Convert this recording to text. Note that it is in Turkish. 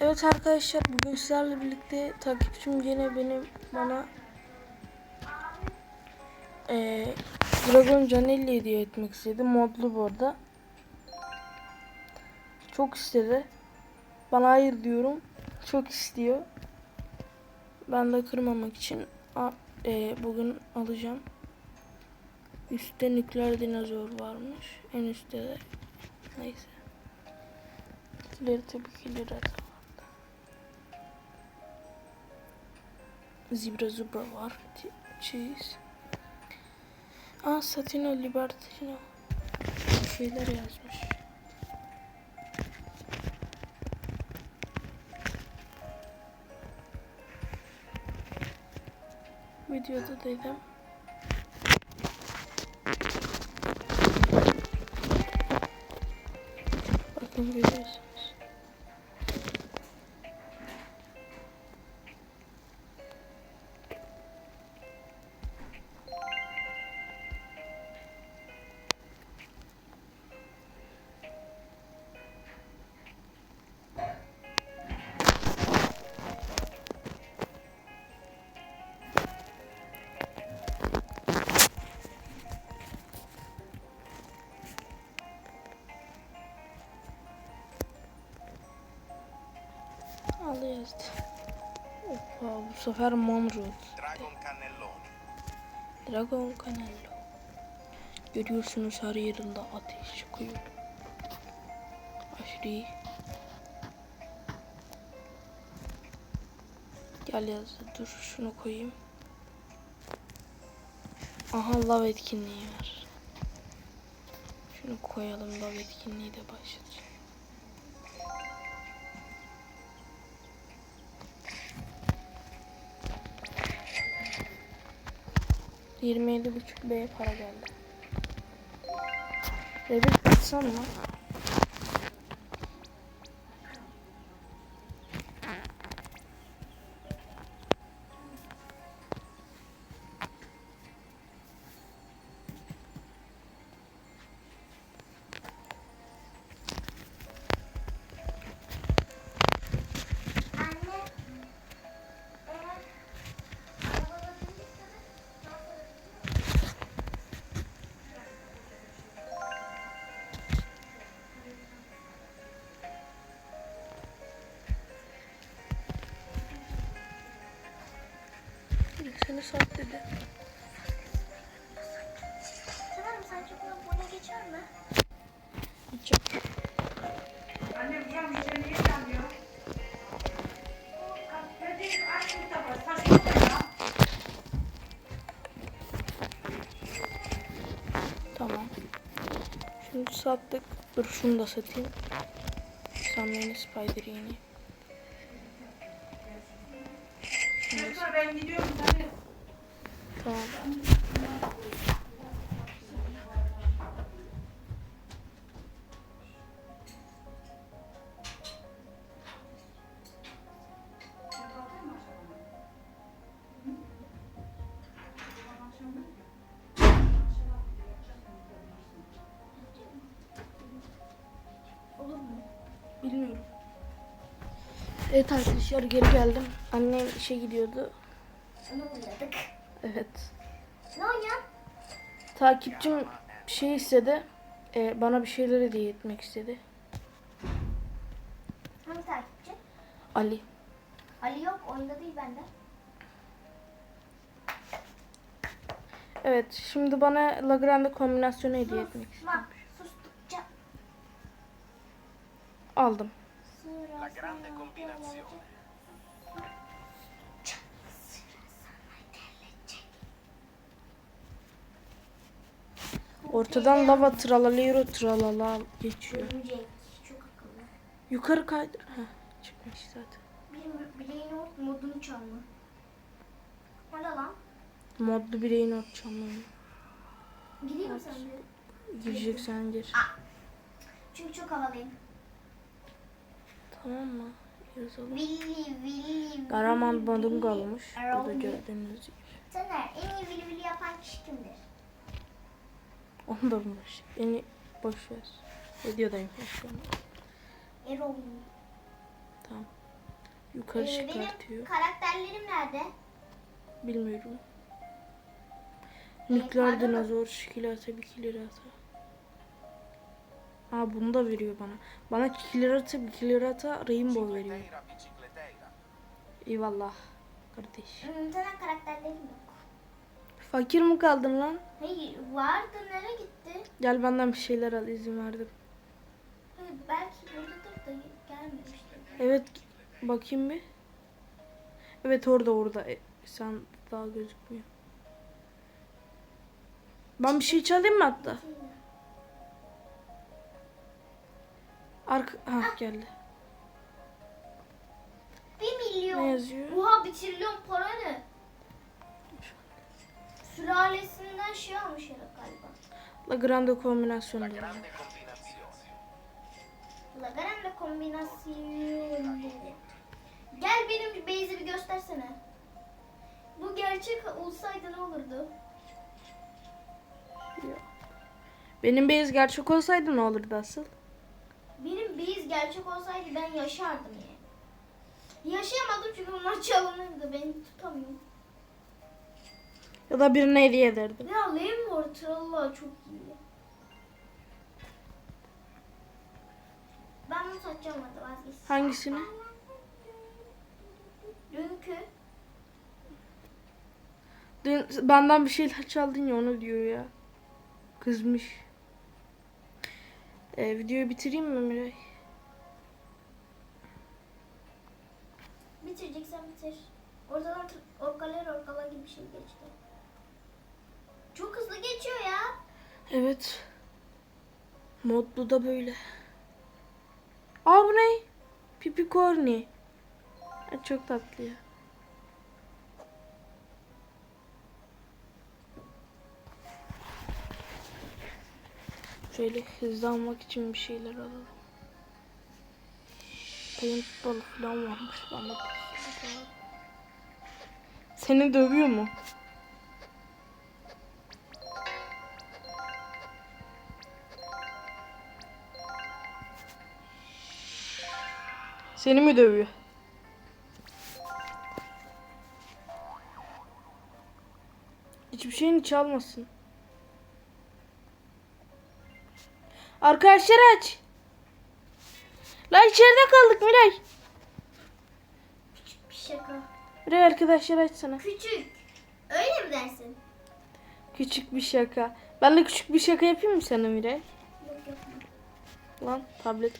Evet arkadaşlar bugün sizlerle birlikte takipçim yine benim bana eee Dragon Canelli hediye etmek istedi. Modlu bu arada. Çok istedi. Bana hayır diyorum. Çok istiyor. Ben de kırmamak için a- eee, bugün alacağım. Üstte nükleer dinozor varmış. En üstte de neyse. İleri tabii ki ileri vardı. Zebra zebra var. Cheese. Aa Satino Libertino. Bir şeyler yazmış. Videoda dedim. Bakın görüyorsunuz. Alıyoruz. Oha bu sefer Mamrut. Dragon Canello. Dragon Canello. Görüyorsunuz her yerinde ateş çıkıyor. Aşırı. Gel yaz dur şunu koyayım. Aha lav etkinliği var. Şunu koyalım lav etkinliği de başlatacağım. 27,5 B para geldi. Rebit atsam mı? Sat dedi. Tamam sence bu buna geçer mi? Gidecek. Annem buram tabağı. Saçma ya. Tamam. Şimdi sattık. Dur şunu da satayım. Samyeni Spider yeni. Ben gidiyorum. Hadi. Mu? Bilmiyorum. Evet arkadaşlar geri geldim. Annem işe gidiyordu. Onu oynadık. Evet. Ne? Takipçim bir şey istedi. Ee, bana bir şeyler hediye etmek istedi. Hangi takipçi? Ali. Ali yok oyunda değil bende. Evet şimdi bana Lagrange kombinasyonu hediye Sus, etmek istedi. bak sustukça. Aldım. Sıra La Ortadan lava tralalero tralala geçiyor. Örümcek çok akıllı. Yukarı kaydır. Heh, çıkmış zaten. Bir bileğin ort modunu çalma. O ne lan? Modlu bireyin atacağım Gireyim mi sen bir? Gireceksen gir. Çünkü çok havalıyım. Tamam mı? Yazalım. Villi villi. Karaman bandım kalmış. Burada gördüğünüz gibi. Taner en iyi vili vili yapan kişi kimdir? Onu da boş. Beni boş ver. Videodayım şu an. Erol. Tamam. Yukarı Ee, benim çıkartıyor. karakterlerim nerede? Bilmiyorum. Ee, Nükleer dinozor, şikilata, bikilirata. Aa bunu da veriyor bana. Bana kilirata, bikilirata, rainbow veriyor. Eyvallah kardeş. Hmm, zaten karakterlerim yok. Fakir mi kaldın lan? Hayır vardı nereye gitti? Gel benden bir şeyler al izin verdim. Hayır, belki buradadır da gelmemiştir. Evet bakayım bir. Evet orada orada. E, sen daha gözükmüyor. Ben bir şey çalayım mı hatta? Arka ha geldi. Bir milyon. Ne yazıyor? Oha bir trilyon para ne? Sülalesinden şey almış herhalde galiba. La Grande combinazione. La grande combinazione. Gel benim base'i bir göstersene. Bu gerçek olsaydı ne olurdu? Benim beyaz gerçek olsaydı ne olurdu asıl? Benim base gerçek olsaydı ben yaşardım yani. Yaşayamadım çünkü onlar çalınırdı. Beni tutamıyorum. Ya da birine hediye ederdim. Ya Lambo Tralla çok iyi. Ben bunu satacağım hadi vazgeç. Hangisini? Dünkü. Dün benden bir şeyler çaldın ya onu diyor ya. Kızmış. Ee, videoyu bitireyim mi Miray? Bitireceksen bitir. Ortadan tır- orkalar orkalar gibi bir şey geçti. Çok hızlı geçiyor ya. Evet. Modlu da böyle. Aa bu ne? Pipi corny. Çok tatlı ya. Şöyle hızlanmak için bir şeyler alalım. Paintball falan varmış. Seni dövüyor mu? Seni mi dövüyor? Hiçbir şeyini çalmasın. Arkadaşlar aç. La içeride kaldık Miray. Küçük bir şaka. Miray arkadaşlar açsana. Küçük. Öyle mi dersin? Küçük bir şaka. Ben de küçük bir şaka yapayım mı sana Miray? Yok yapma. Lan tablet